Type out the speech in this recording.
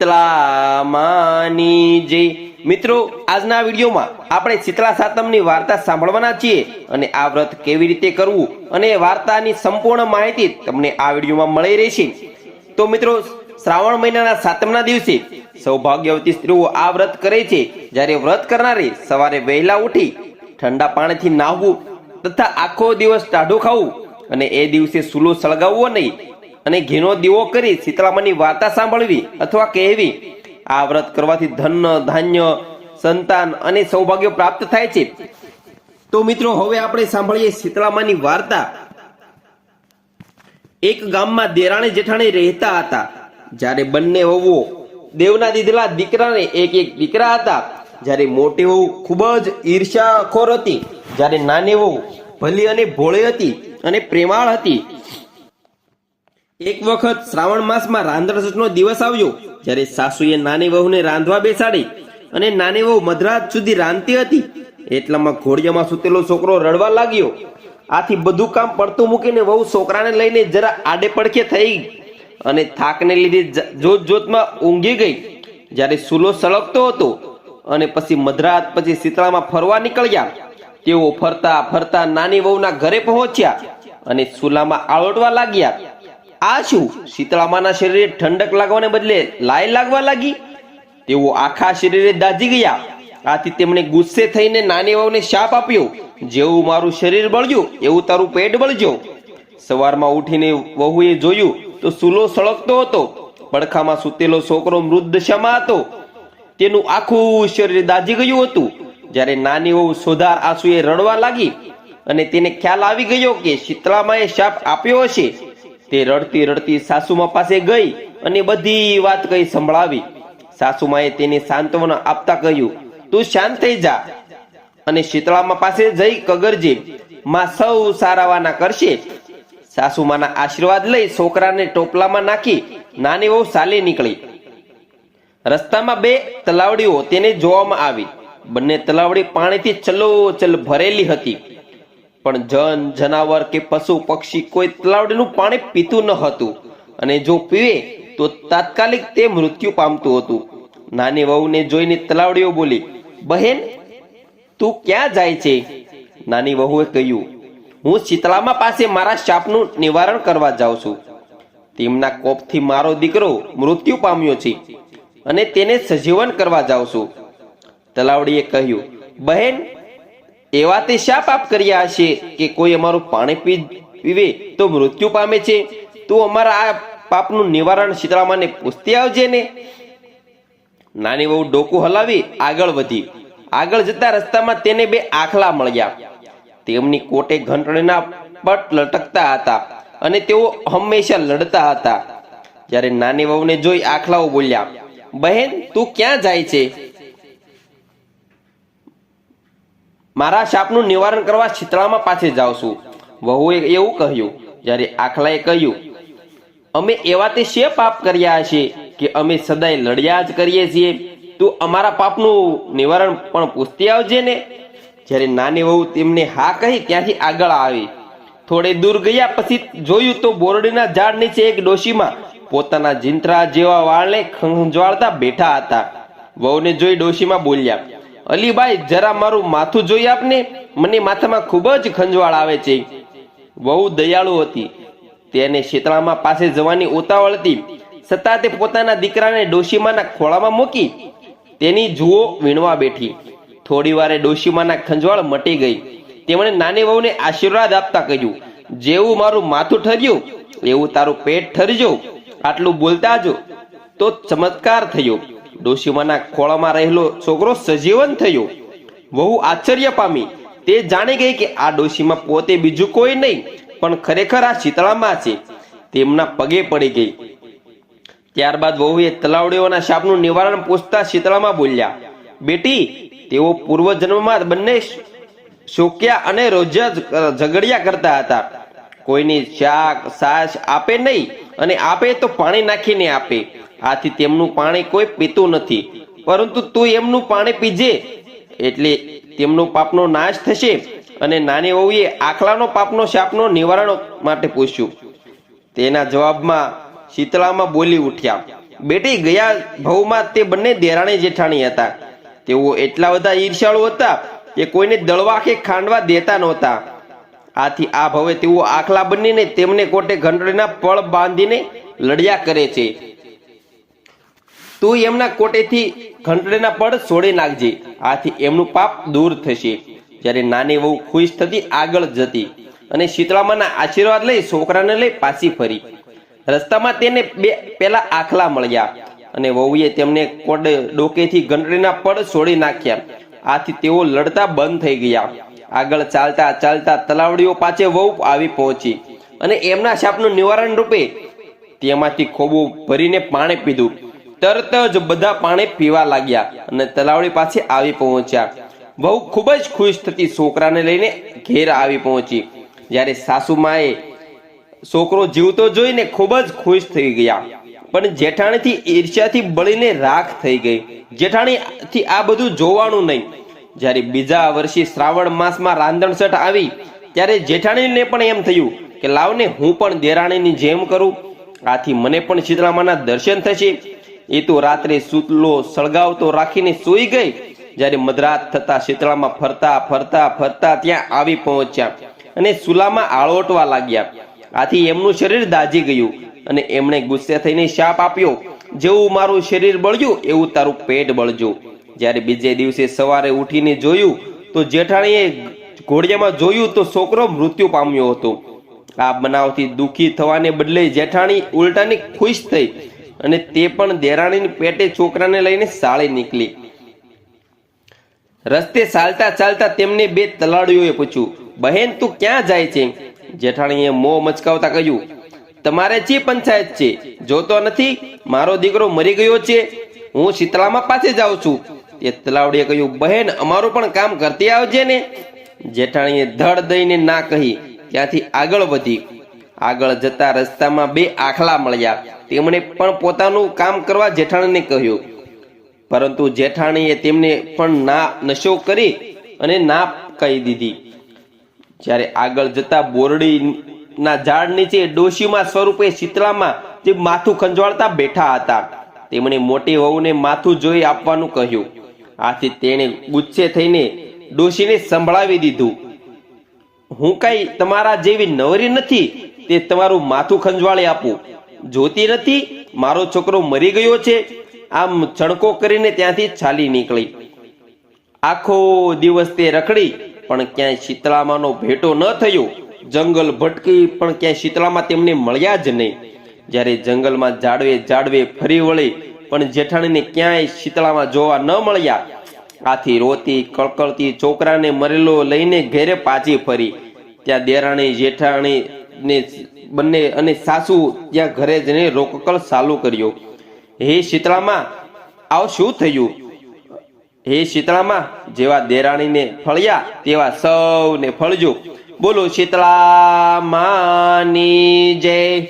શીતળામાની મિત્રો, આજના વિડીયોમાં આપણે શીતલા સાતમની વાર્તા સાંભળવાના છીએ અને આ વ્રત કેવી રીતે કરવું અને વાર્તાની સંપૂર્ણ માહિતી તમને આ વિડીયોમાં મળી રહેશે. તો મિત્રો, શ્રાવણ મહિનાના સાતમના દિવસે સૌભાગ્યવતી સ્ત્રીઓ આ વ્રત કરે છે. જ્યારે વ્રત કરનારે સવારે વહેલા ઉઠી ઠંડા પાણીથી નાહવું તથા આખો દિવસ ટાઢું ખાવું અને એ દિવસે સૂલો સળગાવવો નહીં અને ઘીનો દીવો કરી શીતળામાની વાર્તા સાંભળવી અથવા કહેવી. આ વ્રત કરવાથી ધન, ધાન્ય, સંતાન અને સૌભાગ્ય પ્રાપ્ત થાય છે. તો મિત્રો, હવે આપણે સાંભળીએ શીતળામાની વાર્તા. એક ગામમાં દેરાણી જેઠાણી રહેતા હતા. જ્યારે બંને વહુઓ દેવના દીધેલા દીકરાને એક એક દીકરા હતા. જ્યારે મોટી વહુ ખૂબ જ ઈર્ષાખોર હતી. જ્યારે નાની વહુ ભલી અને ભોળી હતી અને પ્રેમાળ હતી. એક વખત શ્રાવણ માસમાં રાંધણસઠનો દિવસ આવ્યો, જ્યારે સાસુએ નાની વહુને રાંધવા બેસાડી અને નાની વહુ મધરાત સુધી રાંધતી હતી. એટલામાં ઘોડિયામાં સૂતેલો છોકરો રડવા લાગ્યો. આથી બધું કામ પડતું મૂકીને વહુ છોકરાને લઈને જરા આડે પડખે થઈ અને થાકને લીધે જોત જોતમાં ઊંઘી ગઈ. જ્યારે સૂલો સળગતો હતો અને પછી મધરાત પછી શીતળામાં ફરવા નીકળ્યા. તેઓ ફરતા ફરતા નાની વહુના ઘરે પહોંચ્યા અને સુલામાં આળોટવા લાગ્યા. આ શું? શીતળામાના શરીરે ઠંડક લાગવાને બદલે લાય લાગવા લાગી? તેઓ આખા શરીરે દાજી ગયા. આથી તેમણે ગુસ્સે થઈને નાની વહુને શાપ આપ્યો. જેવું મારું શરીર બળ્યું, એવું તારું પેટ બળજો સવારમાં ઉઠીને વહુએ જોયું તો સૂલો સળગતો હતો. પડખામાં સૂતેલો છોકરો મૃત દશામાં હતો. તેનું આખું શરીર દાઝી ગયું હતું. જ્યારે નાની વહુ સોધાર આંસુએ રડવા લાગી અને તેને ખ્યાલ આવી ગયો કે શીતળામાએ શાપ આપ્યો હશે. તે રડતી રડતી સાસુમા પાસે ગઈ અને બધી વાત કહી સંભળાવી. સાસુમાએ તેને સાંત્વના આપતા કહ્યું, તું શાંત થઈ જા. અને શીતળામાં પાસે જઈ કગરજે, માં સૌ સારાવાના કરશે. સાસુમાના આશીર્વાદ લઈ છોકરાને ટોપલામાં નાખી નાની વહુ ચાલી નીકળી. રસ્તામાં બે તલાવડીઓ તેને જોવામાં આવી. બંને તલાવડી પાણીથી ચલો ચલ ભરેલી હતી. પણ જન, જનાવર કે પશુ, પક્ષી કોઈ તલાવડીનું પાણી પીતું ન હતું. અને જો પીવે, તો તાત્કાલિક તે મૃત્યુ પામતું હતું. નાની વહુને જોઈને તલાવડીઓ બોલી, બહેન, તું ક્યાં જાય છે? નાની વહુએ કહ્યું, હું શીતળામા પાસે મારા શાપનું નિવારણ કરવા જાઉં છું. તેમના કોપથી મારો દીકરો મૃત્યુ પામ્યો છે અને તેને સજીવન કરવા જાઉં છું. તલાવડીએ કહ્યું, બહેન એવા તે શા પાપ કર્યા હશે કે કોઈ અમારું પાણી પીવે તો મૃત્યુ પામે છે? તું અમારા આ પાપનું નિવારણ સીતરામાને પૂછતી આવજે ને. નાની વહુ ડોકું હલાવી આગળ વધી. આગળ જતા રસ્તામાં તેને બે આખલા મળ્યા. તેમની કોટે ઘંટડીના પટ લટકતા હતા અને તેઓ હંમેશા લડતા હતા. જ્યારે નાની વહુને જોઈ આખલાઓ બોલ્યા, બહેન, તું ક્યાં જાય છે? મારા શાપનું નિવારણ કરવા શીતળામાં પાસે જાઉં છું. વહુએ એવું કહ્યું, જ્યારે આખલાએ કહ્યું, અમે એવા તે શે પાપ કર્યા હશે કે અમે સદાય લડ્યા જ કરીએ છીએ. તું અમારા પાપનું નિવારણ પણ પૂછતી આવજે ને. જ્યારે નાની વહુ તેમને હા કહી ત્યાંથી આગળ આવી. થોડે દૂર ગયા પછી જોયું તો બોરડીના ઝાડ નીચે એક ડોશીમાં પોતાના જીંત્રા જેવા વાળને ખંજવાળતા બેઠા હતા. વહુને જોઈ ડોશીમાં બોલ્યા અલીભાઈ જરા મારું માથું જોઈ આપને? મને માથામાં ખૂબ જ ખંજવાળ આવે છે. વહુ દયાળુ હતી. તેને શીતળામાં પાસે જવાની ઉતાવળ હતી. છતાં તે પોતાના દીકરાને ડોશીમાના ખોળામાં મૂકી તેની જુઓ વીણવા બેઠી. થોડી વારે ડોશીમાના ખંજવાળ મટી ગઈ. તેમણે નાની વહુને આશીર્વાદ આપતા કહ્યું, જેવું મારું માથું ઠર્યું, એવું તારું પેટ ઠરજો. આટલું બોલતા જો તો ચમત્કાર થયો. ડોશીમાના ખોળામાં રહેલો છોકરો સજીવન થયો. વહુ આશ્ચર્ય પામી. તે જાણી ગઈ કે આ ડોશીમાં પોતે બીજું કોઈ નહીં, પણ ખરેખર આ શીતળામાં છે. તેમના પગે પડી ગઈ. ત્યારબાદ વહુએ તલાવડીઓના શાપનું નિવારણ પૂછતા શીતળામાં બોલ્યા, બેટી, તેઓ પૂર્વજન્મમાં બંને શોક્યા અને રોજ ઝઘડિયા કરતા હતા. કોઈની શાક, સાસ આપે નહીં અને આપે તો પાણી નાખીને આપે. આથી તેમનું પાણી કોઈ પીતું નથી. પરંતુ તું એમનું પાણી પીજે. એટલે તેમનો પાપનો નાશ થશે અને નાની વહુએ આખલાનો પાપનો શાપનો નિવારણ માટે પૂછ્યું. તેના જવાબમાં શીતળામાં બોલી ઉઠ્યા, બેટી, ગયા ભવમાં તે બંને દેરાણી જેઠાણી હતા. તેઓ એટલા બધા ઈર્ષાળુ હતા કે કોઈને દળવા કે ખાંડવા દેતા નહોતા. આથી આ ભવે તેઓ આખલા બનીને તેમને કોટે ઘંટડીના પળ બાંધીને લડ્યા કરે છે. તું એમના કોટેથી ઘંટડીના પડ છોડી નાખજે. આથી એમનું પાપ દૂર થશે. જ્યારે નાની વહુ ખુશ થતી આગળ જતી અને શીતળામાના આશીર્વાદ લઈ છોકરાને લઈ પાછી ફરી. રસ્તામાં તેને બે પેલા આખલા મળ્યા અને વહુએ તેમને કોડ ડોકેથી ઘંટડીના પડ છોડી નાખ્યા. આથી તેઓ લડતા બંધ થઈ ગયા. આગળ ચાલતા ચાલતા તલાવડીઓ પાછે વહુ આવી પહોંચી અને એમના શાપનું નિવારણ રૂપે તેમાંથી ખોબું ભરીને પાણી પીધું. તરત જ બધા પાણી પીવા લાગ્યા અને તલાવડી પાસે આવી પહોંચ્યા. વહુ ખૂબ જ ખુશ થતી છોકરાને લઈને ઘેર આવી પહોંચી. જ્યારે સાસુમાએ છોકરો જીવતો જોઈને ખૂબ જ ખુશ થઈ ગયા. પણ જેઠાણીથી ઈર્ષ્યાથી બળીને રાખ થઈ ગઈ. જેઠાણીથી આ બધું જોવાનું નહીં. જ્યારે બીજા વર્ષે શ્રાવણ માસમાં રાંધણસઠ આવી, ત્યારે જેઠાણીને પણ એમ થયું કે લાવને હું પણ દેરાણીની જેમ કરું. આથી મને પણ શીતળામાના દર્શન થશે. એ તો રાત્રે સૂતલો સળગાવતો રાખીને સૂઈ ગઈ. જ્યારે મધરાત થતા શીતળામાં ફરતા ફરતા ફરતા ત્યાં આવી પહોંચ્યા અને સુલામાં આળોટવા લાગ્યા. આથી એમનું શરીર દાજી ગયું અને એમણે ગુસ્સે થઈને શાપ આપ્યો. જેવું મારું શરીર બળ્યું, એવું તારું પેટ બળજો. જ્યારે બીજે દિવસે સવારે ઉઠીને જોયું, તો જેઠાણીએ ઘોડિયામાં જોયું, તો છોકરો મૃત્યુ પામ્યો હતો. આ બનાવથી દુઃખી થવાને બદલે જેઠાણી ઉલટાની ખુશ થઈ અને તે પણ દેરાણીની પેટે છોકરાને લઈને સાળી નીકળી. રસ્તે ચાલતા ચાલતા તેમને બે તલાડીઓએ પૂછ્યું, બહેન, તું ક્યાં જાય છે? જેઠાણીએ મોં મચકાવતા કહ્યું, તમારે જે પંચાયત છે જોતો નથી, મારો દીકરો મરી ગયો છે, હું શીતળામાં પાસે જાઉં છું. તે તલાવડીએ કહ્યું, બહેન, અમારું પણ કામ કરતી આવજે ને. જેઠાણીએ ધડ દઈને ના કહી ત્યાંથી આગળ વધી. આગળ જતા રસ્તામાં બે આખલા મળ્યા. તેમણે પણ પોતાનું કામ કરવા જેઠાણીને કહ્યું. પરંતુ જેઠાણીએ તેમને પણ ના, નશો કરી અને ના કહી દીધી. જ્યારે આગળ જતા બોરડીના ઝાડ નીચે ડોશીમાં સ્વરૂપે શીતળામાં તે માથું ખંજવાળતા બેઠા હતા. તેમણે મોટી વહુને માથું જોઈ આપવાનું કહ્યું. આથી તેણે ગુસ્સે થઈને ડોશીને સંભળાવી દીધું. હું કઈ તમારા જેવી નવરી નથી તે તમારું માથું ખંજવાળી આપું. જોતી નથી, મારો છોકરો મરી ગયો છે, આમ ચણકો કરીને ત્યાંથી ચાલી નીકળી. આખો દિવસ તે રખડી, પણ ક્યાંય શીતળામાનો ભેટો ન થયો. જંગલ ભટકી, પણ ક્યાંય શીતળામાં તેમને મળ્યા જ નહીં. જ્યારે જંગલમાં જાડવે જાડવે ફરી વળી, પણ જેઠાણીને ક્યાંય શીતળામાં જોવા ન મળ્યા. આથી રોતી કળકળતી છોકરાને મરેલો લઈને ઘેરે પાછી ફરી. ત્યાં દેરાણી, જેઠાણી ને બંને અને સાસુ ત્યાં ઘરે જઈને રોકકળ ચાલુ કર્યો. હે શીતળામાં, આવ શું થયું? હે શીતળામાં, જેવા દેરાણીને ફળ્યા તેવા સૌને ફળજો. બોલો, શીતળામાની જય.